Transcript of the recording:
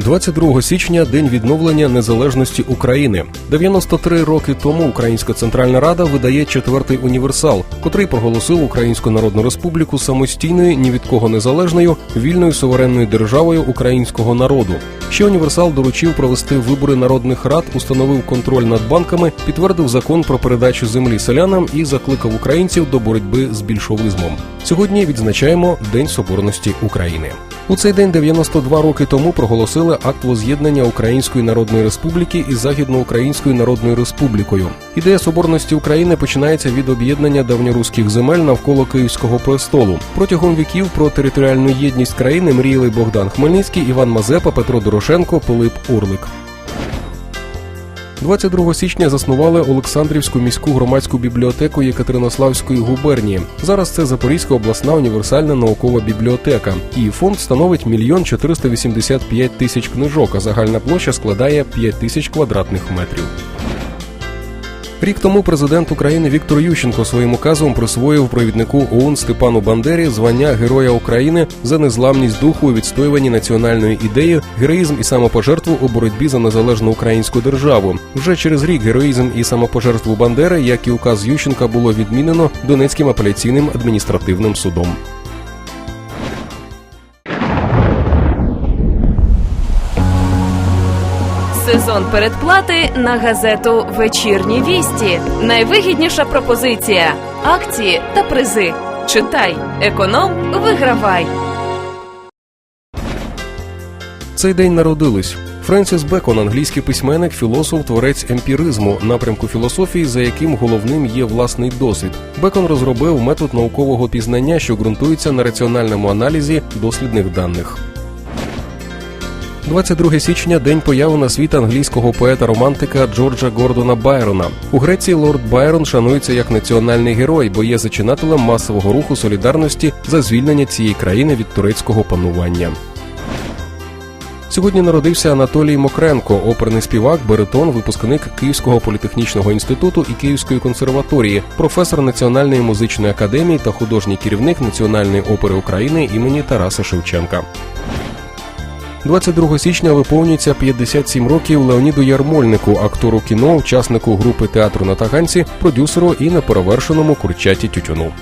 22 січня день відновлення незалежності України. 93 роки тому Українська Центральна Рада видає четвертий універсал, котрий проголосив Українську Народну Республіку самостійною, ні від кого незалежною, вільною суверенною державою українського народу. Ще універсал доручив провести вибори народних рад, установив контроль над банками, підтвердив закон про передачу землі селянам і закликав українців до боротьби з більшовизмом. Сьогодні відзначаємо День Соборності України. У цей день 92 роки тому проголосили акт воз'єднання Української Народної Республіки із Західноукраїнською Народною Республікою. Ідея соборності України починається від об'єднання давньоруських земель навколо Київського престолу. Протягом віків про територіальну єдність країни мріяли Богдан Хмельницький, Іван Мазепа, Петро Дорошенко, Пилип Орлик. 22 січня заснували Олександрівську міську громадську бібліотеку Єкатеринославської губернії. Зараз це Запорізька обласна універсальна наукова бібліотека. Її фонд становить мільйон 485 тисяч книжок, а загальна площа складає 5 тисяч квадратних метрів. Рік тому президент України Віктор Ющенко своїм указом присвоїв провіднику ОУН Степану Бандері звання Героя України за незламність духу у відстоюванні національної ідеї, героїзм і самопожертву у боротьбі за незалежну українську державу. Вже через рік героїзм і самопожертву Бандери, як і указ Ющенка, було відмінено Донецьким апеляційним адміністративним судом. Сезон передплати на газету Вечірні вісті. Найвигідніша пропозиція. Акції та призи. Читай, економ, вигравай. Цей день народились. Френсіс Бекон, англійський письменник, філософ, творець емпіризму, напрямку філософії, за яким головним є власний досвід. Бекон розробив метод наукового пізнання, що ґрунтується на раціональному аналізі дослідних даних. 22 січня день появи на світ англійського поета-романтика Джорджа Гордона Байрона. У Греції лорд Байрон шанується як національний герой, бо є зачинателем масового руху солідарності за звільнення цієї країни від турецького панування. Сьогодні народився Анатолій Мокренко, оперний співак, баритон, випускник Київського політехнічного інституту і Київської консерваторії, професор Національної музичної академії та художній керівник Національної опери України імені Тараса Шевченка. 22 січня виповнюється 57 років Леоніду Ярмольнику, актору кіно, учаснику групи театру на Таганці, продюсеру і неперевершеному Курчаті Тютюну.